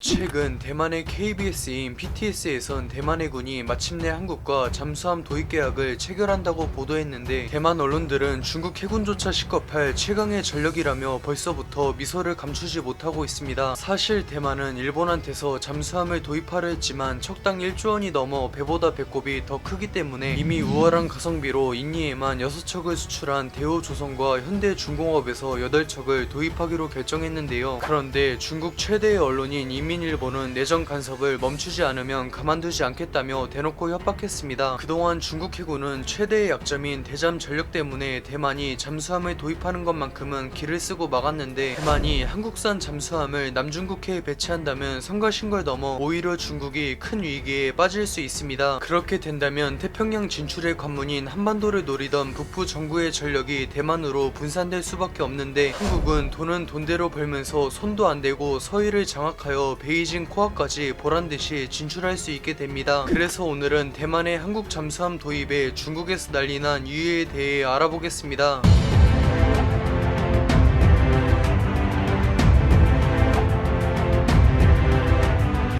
최근 대만의 KBS인 PTS에선 대만의 군이 마침내 한국과 잠수함 도입 계약을 체결한다고 보도했는데 대만 언론들은 중국 해군조차 식겁할 최강의 전력이라며 벌써부터 미소를 감추지 못하고 있습니다. 사실 대만은 일본한테서 잠수함을 도입하려 했지만 척당 1조 원이 넘어 배보다 배꼽이 더 크기 때문에 이미 우월한 가성비로 인니에만 6척을 수출한 대우조선과 현대중공업에서 8척을 도입하기로 결정했는데요. 그런데 중국 최대의 언론인 인민일보는 내정 간섭을 멈추지 않으면 가만두지 않겠다며 대놓고 협박했습니다. 그동안 중국 해군은 최대의 약점인 대잠 전력 때문에 대만이 잠수함을 도입하는 것만큼은 길을 쓰고 막았는데 대만이 한국산 잠수함을 남중국해에 배치한다면 성가신걸 넘어 오히려 중국이 큰 위기에 빠질 수 있습니다. 그렇게 된다면 태평양 진출의 관문인 한반도를 노리던 북부 정부의 전력이 대만으로 분산될 수밖에 없는데 한국은 돈은 돈대로 벌면서 손도 안 대고 서해를 장악하여 베이징 코앞까지 보란듯이 진출할 수 있게 됩니다. 그래서 오늘은 대만의 한국 잠수함 도입에 중국에서 난리난 이유에 대해 알아보겠습니다.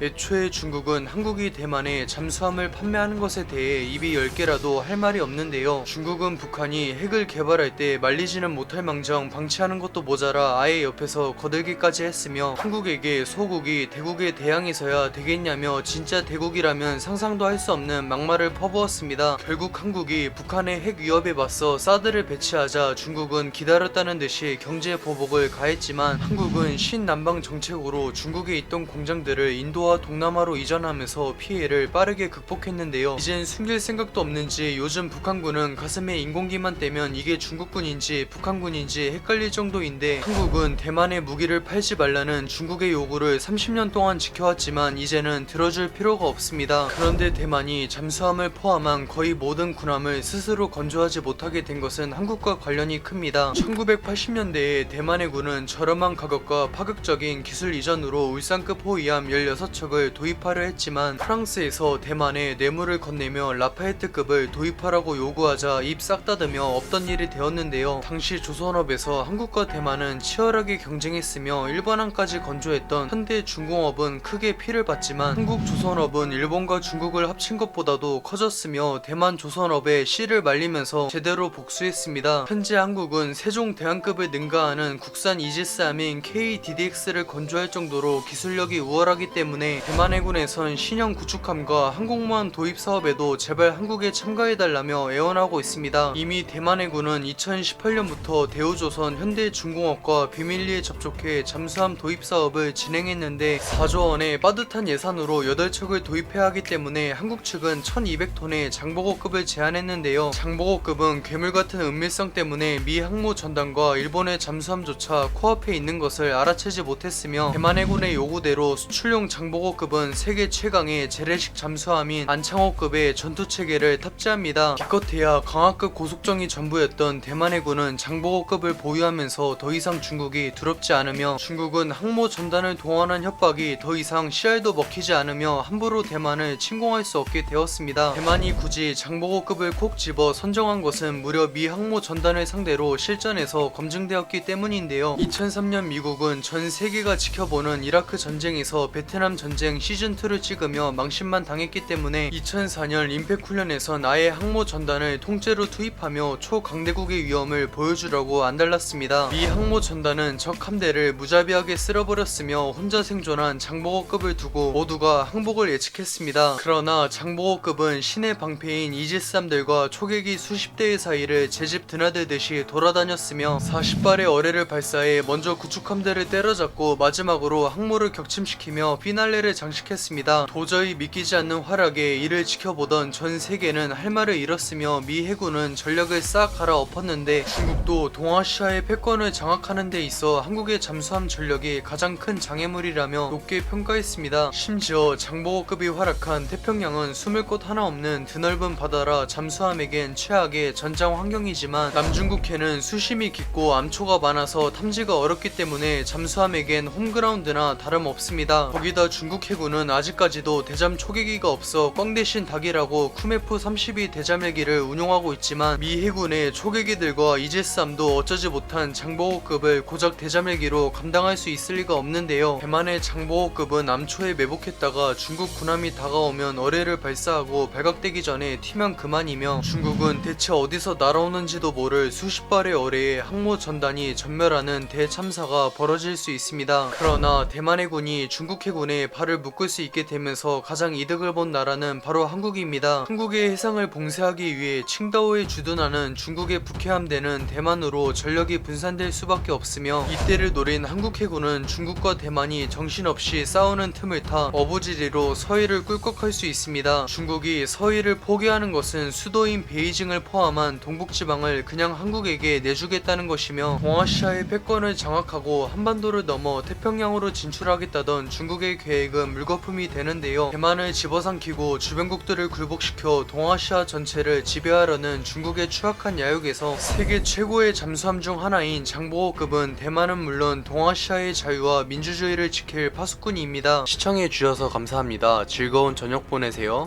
애초에 중국은 한국이 대만에 잠수함을 판매하는 것에 대해 입이 10개라도 할 말이 없는데요. 중국은 북한이 핵을 개발할 때 말리지는 못할 망정 방치하는 것도 모자라 아예 옆에서 거들기까지 했으며 한국에게 소국이 대국에 대항해서야 되겠냐며 진짜 대국이라면 상상도 할 수 없는 막말을 퍼부었습니다. 결국 한국이 북한의 핵 위협에 맞서 사드를 배치하자 중국은 기다렸다는 듯이 경제 보복을 가했지만 한국은 신남방 정책으로 중국에 있던 공장들을 인도 와 동남아로 이전하면서 피해를 빠르게 극복했는데요. 이젠 숨길 생각도 없는지 요즘 북한군은 가슴에 인공기만 떼면 이게 중국군인지 북한군인지 헷갈릴 정도인데 한국은 대만의 무기를 팔지 말라는 중국의 요구를 30년 동안 지켜왔지만 이제는 들어줄 필요가 없습니다. 그런데 대만이 잠수함을 포함한 거의 모든 군함을 스스로 건조하지 못하게 된 것은 한국과 관련이 큽니다. 1980년대에 대만의 군은 저렴한 가격과 파격적인 기술 이전으로 울산급 호위함 16 척을 도입하려 했지만 프랑스에서 대만에 뇌물을 건네며 라파에트급을 도입하라고 요구하자 입싹 닫으며 없던 일이 되었는데요. 당시 조선업에서 한국과 대만은 치열하게 경쟁했으며 일반항까지 건조했던 현대 중공업은 크게 피를 봤지만 한국 조선업은 일본과 중국을 합친 것보다도 커졌으며 대만 조선업의 씨를 말리면서 제대로 복수했습니다. 현재 한국은 세종 대왕급을 능가하는 국산 이지스 함인 KDDX를 건조할 정도로 기술력이 우월하기 때문에 대만 해군에선 신형 구축함과 항공모함 도입 사업에도 제발 한국에 참가해달라며 애원하고 있습니다. 이미 대만 해군은 2018년부터 대우조선 현대중공업과 비밀리에 접촉해 잠수함 도입 사업을 진행했는데 4조 원의 빠듯한 예산으로 8척을 도입해야 하기 때문에 한국 측은 1200톤의 장보고급을 제안했는데요. 장보고급은 괴물 같은 은밀성 때문에 미 항모 전단과 일본의 잠수함조차 코앞에 있는 것을 알아채지 못했으며 대만 해군의 요구대로 수출용 장보고 급은 세계 최강의 재래식 잠수함인 안창호급의 전투 체계를 탑재합니다. 기껏해야 강화급 고속정이 전부였던 대만 해군은 장보고급을 보유하면서 더 이상 중국이 두렵지 않으며 중국은 항모 전단을 동원한 협박이 더 이상 씨알도 먹히지 않으며 함부로 대만을 침공할 수 없게 되었습니다. 대만이 굳이 장보고급을 콕 집어 선정한 것은 무려 미 항모 전단을 상대로 실전에서 검증되었기 때문인데요. 2003년 미국은 전 세계가 지켜보는 이라크 전쟁에서 베트남 전쟁 시즌2를 찍으며 망신만 당했기 때문에 2004년 임팩 훈련에선 아예 항모 전단을 통째로 투입하며 초강대국의 위험을 보여주려고 안달났습니다. 미 항모 전단은 적 함대를 무자비하게 쓸어버렸으며 혼자 생존한 장보고급을 두고 모두가 항복을 예측했습니다. 그러나 장보고급은 신의 방패인 이지스함들과 초계기 수십 대의 사이를 제집 드나들듯이 돌아다녔으며 40발의 어뢰를 발사해 먼저 구축함대를 때려잡고 마지막으로 항모를 격침시키며 피날레 를 장식했습니다. 도저히 믿기지 않는 활약에 이를 지켜보던 전 세계는 할 말을 잃었으며 미 해군은 전력을 싹 갈아엎었는데 중국도 동아시아의 패권을 장악하는 데 있어 한국의 잠수함 전력이 가장 큰 장애물이라며 높게 평가했습니다. 심지어 장보고급이 활약한 태평양은 숨을 곳 하나 없는 드넓은 바다라 잠수함에겐 최악의 전장 환경이지만 남중국해는 수심이 깊고 암초가 많아서 탐지가 어렵기 때문에 잠수함에겐 홈그라운드나 다름없습니다. 거기다 중국 해군은 아직까지도 대잠 초계기가 없어 꽝 대신 닭이라고 쿠메프 32 대잠헬기를 운용하고 있지만 미 해군의 초계기들과 이제스함도 어쩌지 못한 장보고급을 고작 대잠헬기로 감당할 수 있을 리가 없는데요. 대만의 장보고급은 암초에 매복했다가 중국 군함이 다가오면 어뢰를 발사하고 발각되기 전에 튀면 그만이며 중국은 대체 어디서 날아오는지도 모를 수십 발의 어뢰에 항모 전단이 전멸하는 대참사가 벌어질 수 있습니다. 그러나 대만 해군이 중국 해군에 발을 묶을 수 있게 되면서 가장 이득을 본 나라는 바로 한국입니다. 한국의 해상을 봉쇄하기 위해 칭다오에 주둔하는 중국의 북해함대는 대만으로 전력이 분산될 수밖에 없으며 이때를 노린 한국 해군은 중국과 대만이 정신없이 싸우는 틈을 타 어부지리로 서해를 꿀꺽할 수 있습니다. 중국이 서해를 포기하는 것은 수도인 베이징을 포함한 동북지방을 그냥 한국에게 내주겠다는 것이며 동아시아의 패권을 장악하고 한반도를 넘어 태평양으로 진출하겠다던 중국의 계획 은 물거품이 되는데요. 대만을 집어삼키고 주변국들을 굴복시켜 동아시아 전체를 지배하려는 중국의 추악한 야욕에서 세계 최고의 잠수함 중 하나인 장보고급은 대만은 물론 동아시아의 자유와 민주주의를 지킬 파수꾼입니다. 시청해 주셔서 감사합니다. 즐거운 저녁 보내세요.